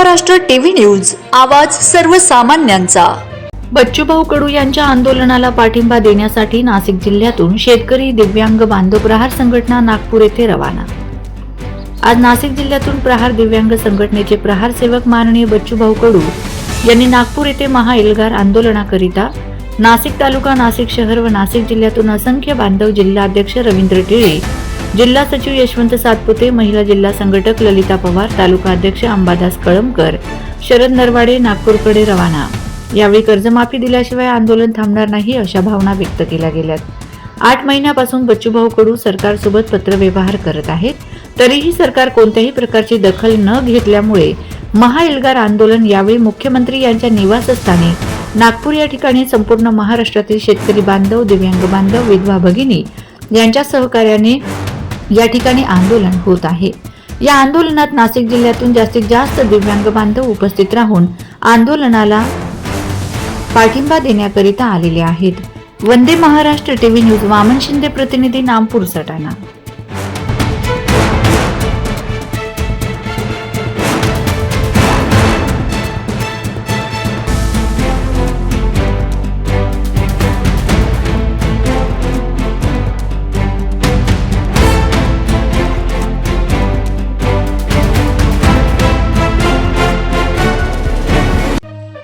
Maharashtra TV news आवाज सर्वसामान्यांचा. बच्चूभाऊ कडू यांच्या आंदोलनाला पाठिंबा देण्यासाठी नाशिक जिल्ह्यातून शेतकरी दिव्यांग बांधव प्रहार संघटना नागपूर येथे रवाना. आज नाशिक जिल्ह्यातून प्रहार दिव्यांग संघटनेचे प्रहार सेवक माननीय बच्चूभाऊ कडू यांनी नागपूर येथे महाएल्गार आंदोलनाकरिता नाशिक तालुका नाशिक शहर व नाशिक जिल्ह्यातून असंख्य बांधव जिल्हाध्यक्ष रवींद्र टिळे जिल्हा सचिव यशवंत सातपुते महिला जिल्हा संघटक ललिता पवार तालुका अध्यक्ष अंबादास कळमकर शरद नरवाडे नागपूरकडे रवाना. यावेळी कर्जमाफी दिल्याशिवाय आंदोलन थांबणार नाही अशा भावना व्यक्त केल्या गेल्यात. आठ महिन्यापासून बच्चूभाऊ कडू सरकारसोबत पत्रव्यवहार करत आहेत. तरीही सरकार कोणत्याही प्रकारची दखल न घेतल्यामुळे महाएल्गार आंदोलन यावेळी मुख्यमंत्री यांच्या निवासस्थानी नागपूर या ठिकाणी संपूर्ण महाराष्ट्रातील शेतकरी बांधव दिव्यांग बांधव विधवा भगिनी यांच्या सहकार्याने या ठिकाणी आंदोलन होत आहे. या आंदोलनात नाशिक जिल्ह्यातून जास्तीत जास्त दिव्यांग बांधव उपस्थित राहून आंदोलनाला पाठिंबा देण्याकरिता आलेले आहेत. वंदे महाराष्ट्र टीव्ही न्यूज वामन शिंदे प्रतिनिधी नामपूर सटाणा.